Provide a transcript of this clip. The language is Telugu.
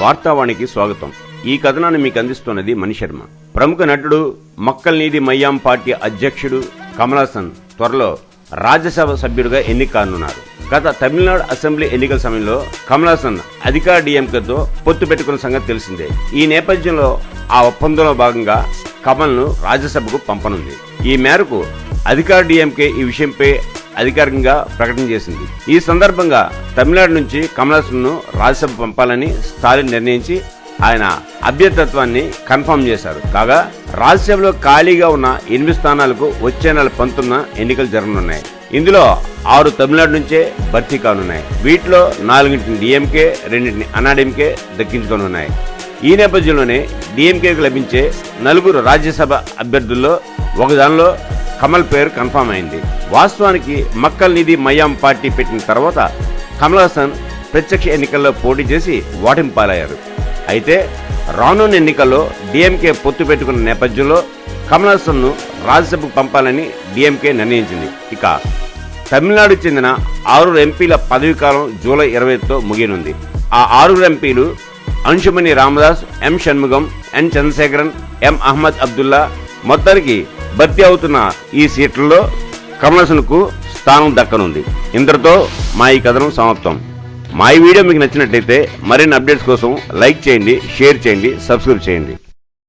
వార్తావాణికి స్వాగతం. ఈ కథనాన్ని మీకు అందిస్తున్నది మణిశర్మ. ప్రముఖ నటుడు మక్కల్నీది మయ్యాం పార్టీ అధ్యక్షుడు కమలాసన్ త్వరలో రాజ్యసభ సభ్యుడిగా ఎన్నిక కానున్నారు గత తమిళనాడు అసెంబ్లీ ఎన్నికల సమయంలో కమలాసన్ అధికార డిఎంకేతో పొత్తు పెట్టుకున్న సంగతి తెలిసిందే. ఈ నేపథ్యంలో ఆ ఒప్పందంలో భాగంగా కమల్ను రాజ్యసభకు పంపనుంది. ఈ మేరకు అధికార డిఎంకే ఈ విషయంపై అధికారికంగా ప్రకటన చేసింది. ఈ సందర్భంగా తమిళనాడు నుంచి కమలాసన్ను రాజ్యసభ పంపాలని స్టాలిన్ నిర్ణయించి ఆయన అభ్యర్థత్వాన్ని కన్ఫర్మ్ చేశారు. కాగా రాజ్యసభలో ఖాళీగా ఉన్న ఎనిమిది స్థానాలకు వచ్చే నెల పంతొమ్మిదిన ఎన్నికలు జరగనున్నాయి. ఇందులో ఆరు తమిళనాడు నుంచే భర్తీ కానున్నాయి. వీటిలో నాలుగింటిని డిఎంకే రెండింటిని అనాడీఎంకే దక్కించుకోనున్నాయి. ఈ నేపథ్యంలోనే డిఎంకేకు లభించే నలుగురు రాజ్యసభ అభ్యర్థుల్లో ఒకదానిలో కమల్ పేరు కన్ఫామ్ అయింది. వాస్తవానికి మక్కల్ నిధి మయాం పార్టీ పెట్టిన తర్వాత కమల్ హాసన్ ప్రత్యక్ష ఎన్నికల్లో పోటీ చేసి ఓటమి పాలయ్యారు. అయితే రానున్న ఎన్నికల్లో డిఎంకే పొత్తు పెట్టుకున్న నేపథ్యంలో కమల్ హాసన్ను రాజ్యసభకు పంపాలని డిఎంకే నిర్ణయించింది. ఇక తమిళనాడు చెందిన ఆరుగురు ఎంపీల పదవీకాలం జూలై ఇరవైతో ముగియనుంది. ఆ ఆరుగురు ఎంపీలు Anshumani Ramadas M Shanmugam N Chandrasekaran M Ahmed Abdullah మొత్తానికి భర్తీ అవుతున్న ఈ సీట్లలో కమలసన్కు స్థానం దక్కనుంది. ఇంతటితో మా ఈ కథనం సమాప్తం. మా ఈ వీడియో మీకు నచ్చినట్లయితే మరిన్ని అప్డేట్స్ కోసం లైక్ చేయండి షేర్ చేయండి సబ్స్క్రైబ్ చేయండి.